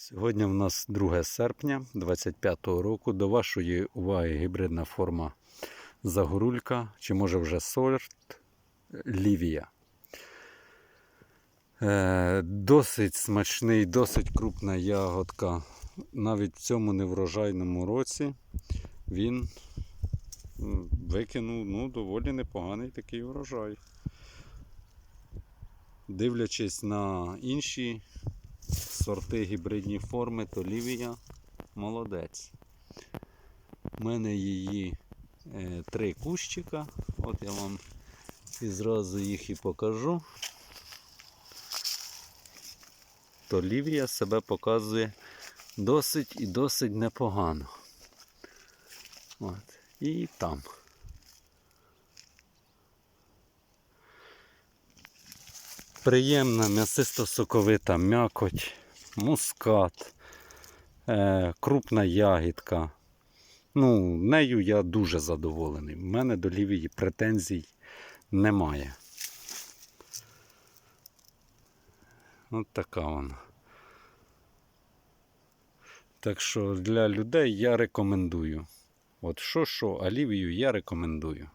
Сьогодні в нас 2 серпня 2025 року. До вашої уваги гібридна форма Загорулька, чи може вже сорт Лівія. Е, досить смачний, досить крупна ягодка. Навіть в цьому неврожайному році він викинув ну, доволі непоганий такий врожай. Дивлячись на інші сорти гібридні форми, то Лівія молодець. У мене її е, три кущика. От я вам і зразу їх і покажу. То Лівія себе показує досить і досить непогано. От. І там. Приємна м'ясисто-соковита м'якоть, мускат, е, крупна ягідка. Ну, нею я дуже задоволений. У мене до лівії претензій немає. От така вона. Так що для людей я рекомендую. От що що, а лівію я рекомендую.